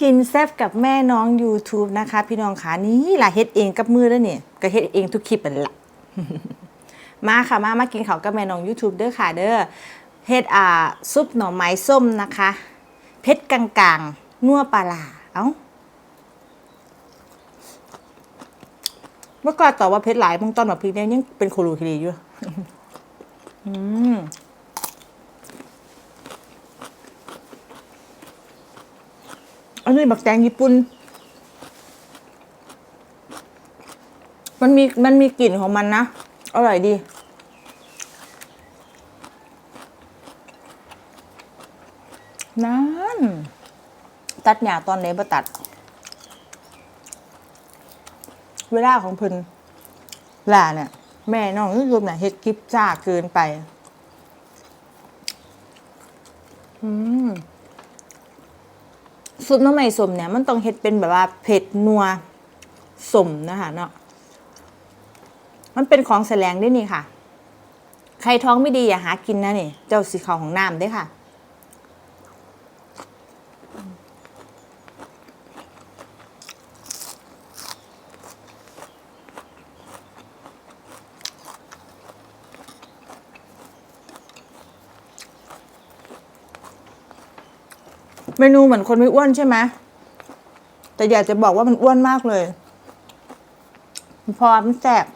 กินแซ่บกับแม่น้อง YouTube นะคะ พี่น้องขานี่ล่ะเฮ็ดเองกับมือแล้วเนี่ยก็เฮ็ดเองทุกคลิปนั่นละมาค่ะมามากินข้าวกับแม่น้อง YouTube เด้อค่ะเด้อเฮ็ดอ่าซุปหน่อไม้ส้มนะคะเผ็ดกลางๆ นัวปลาร้าเอ้าเมื่อก่อนตอบว่าเผ็ดหลายมึงตอนแบบพีเนี่ยยังเป็นโคโลคิรีอยู่อืม อันนี้บักแตงญี่ปุ่น มันมีมันมีกลิ่นของมันนะ อร่อยดี นั่น ตัดหญ้าตอนไหนบ่ตัด เวลาของเพิ่นล่ะเนี่ย แม่น้องยูทูบเนี่ยเฮ็ดคลิปจ้าเกินไป อืม ซุปน้ำใหม่สมเนี่ยมันต้องเฮ็ดเป็นแบบว่าเผ็ดนัวสมนะคะเนาะมันเป็นของแสลงได้นี่ค่ะ ใครท้องไม่ดีอย่าหากินนะนี่ เจ้าสีขาวของน้ำได้ค่ะ เมนูเหมือนคนไม่อ้วนใช่ไหมแต่อยากจะบอกว่ามันอ้วนมากเลย พอมันแสบ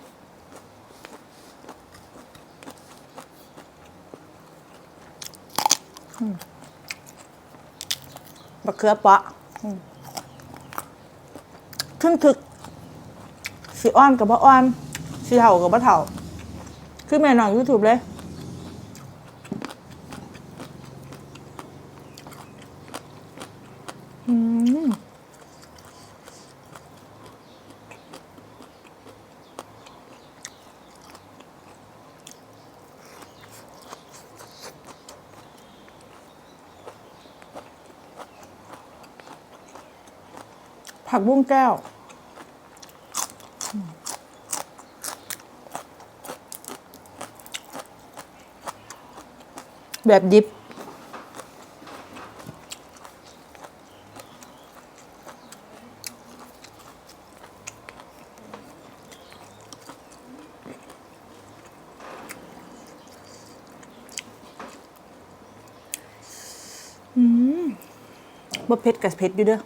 มบักเขือเปาะอืมทึ่งถึกสีอ้อนกับบ่อ้อนสีเถ่ากับบ่เถ่าคือแม่นองยูทูบเลย ผักบุ้งแก้ว แบบดิบบ่เผ็ดกับเผ็ดอยู่เด้อ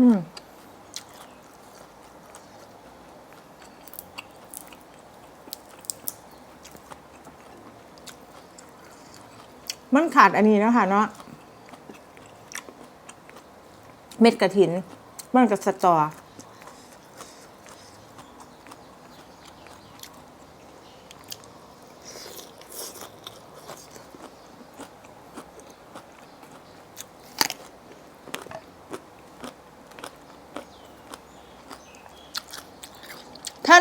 อืมมันขาดอันนี้นะคะเนาะเม็ดกระถิน มันกับสตอ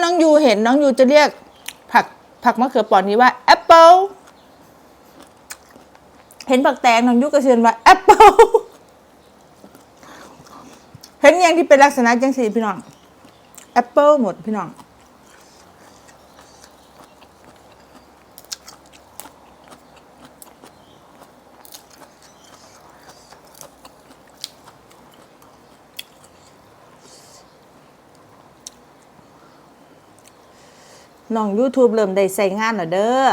น้องยูเห็นน้องยูจะเรียกผักผักมะเขือเปอนนี้ว่าแอปเปิลเห็นผักแตงน้องยูกระเซียนว่าแอปเปิลเห็นอย่างที่เป็นลักษณะจังสีพี่น้องแอปเปิลหมดพี่น้อง น้อง YouTube เริ่มได้ใส่งานแล้วเด้อ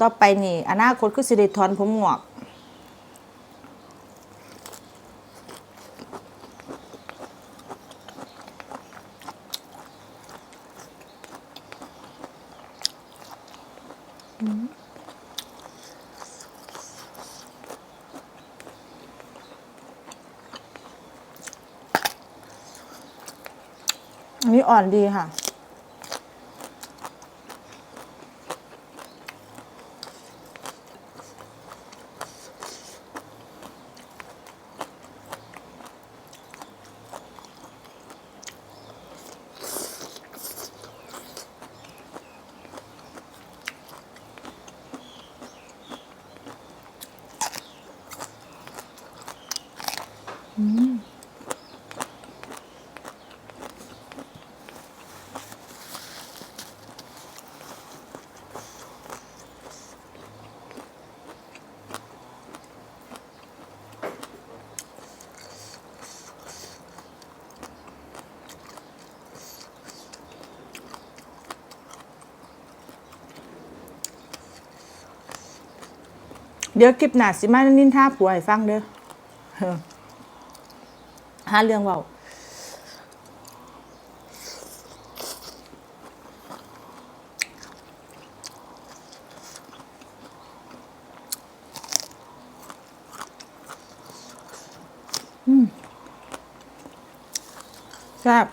ต่อไปนี่ อนาคตคือสิได้ถอนผมงอกอันนี้อ่อนดีค่ะ เดี๋ยวคลิปหนาสิมานินท่าผัวให้ฟังเด้อเออหาเรื่องเว้าอืมแซ่บ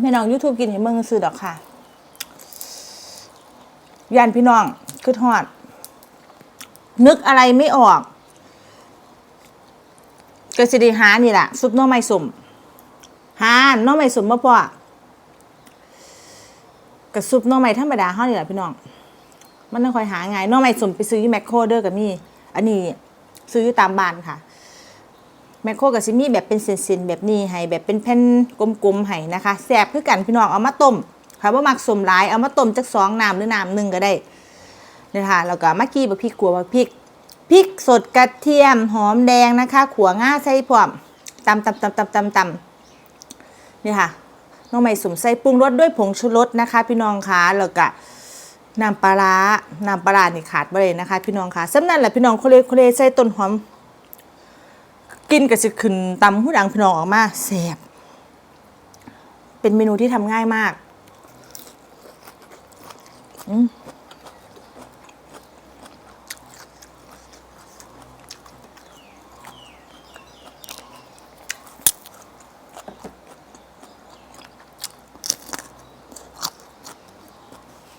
แม่น้อง YouTube กินให้เมืองซื้อดอกค่ะยานพี่น้องคือทอด นึกอะไรไม่ออกก็สิได้หานี่แหละซุปน้อไม้สุ่มหาน้อไม้สุ่มมาพอกับซุปน้อไม้ธรรมดาเฮานี่แหละพี่น้อง มันต้องคอยหาไงายน้อไม้สุ่มไปซื้อที่แมคโครเด้อกับมี่อันนี้ซื้อตามบ้านค่ะ แมคโครกับซิมีแบบเป็นเส้นๆแบบนี้ให้แบบเป็นแผ่นกลมๆให้นะคะแซ่บคือกันพี่น้องเอามาต้มค่ะว่ามักสมหลายเอามาต้มจักสองน้ำหรือน้ำหนึ่งก็ได้นี่ค่ะแล้วก็มากี้บักพริกขัวบักพริกพริกสดกระเทียมหอมแดงนะคะขัวง่าใส่พร้อมตำตำตำตำตำตำนี่ค่ะน้องใหม่สมใส่ปรุงรสด้วยผงชูรสนะคะ พี่น้องคะแล้วก็น้ำปลาร้าน้ำปลาร้านี่ขาดไปเลยนะคะ พี่น้องคะสำนันแหละพี่น้องโคเลโคเลใส่ต้นหอม กินกับสิขึ้นตำหูดังพี่น้องออกมาแซ่บเป็นเมนูที่ทำง่ายมากอืม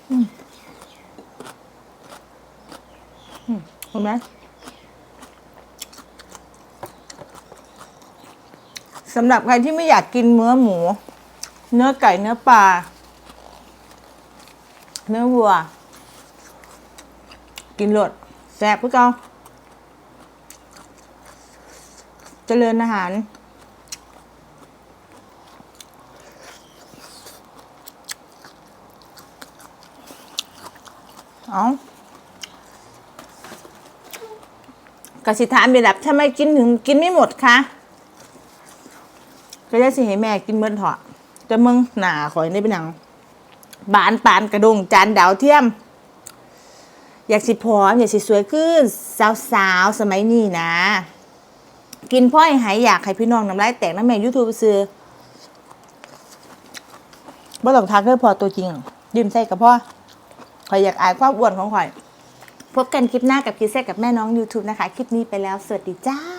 อืมอืมเห็นไหม สำหรับใครที่ไม่อยากกินเนื้อหมู เนื้อไก่เนื้อปลาเนื้อวัว กินโลดแซ่บพี่กองเจริญอาหาร เอากสิถามไปแบบทำไมกินถึงกินไม่หมดคะ ก็ได้สิให้แม่กินเมื่อเถอะจะมึงหนาข่อยนี่เป็นหนัง บานปานกระดงจานดาวเทียม อยากสิพร้อม อยากสิสวยขึ้น สาวๆสมัยนี้นะ กินพ่อยหายอยากให้พี่น้องน้ำลายแตกน้ำแม่ยูทูบซื้อบ่ต้องทักเด้อพอตัวจริงดื่มใส่กับพ่อข่อยอยากอายความอ้วนของข่อย พบกันคลิปหน้ากับคิดแซ่กับแม่น้อง YouTube นะคะ คลิปนี้ไปแล้ว สวัสดีจ้า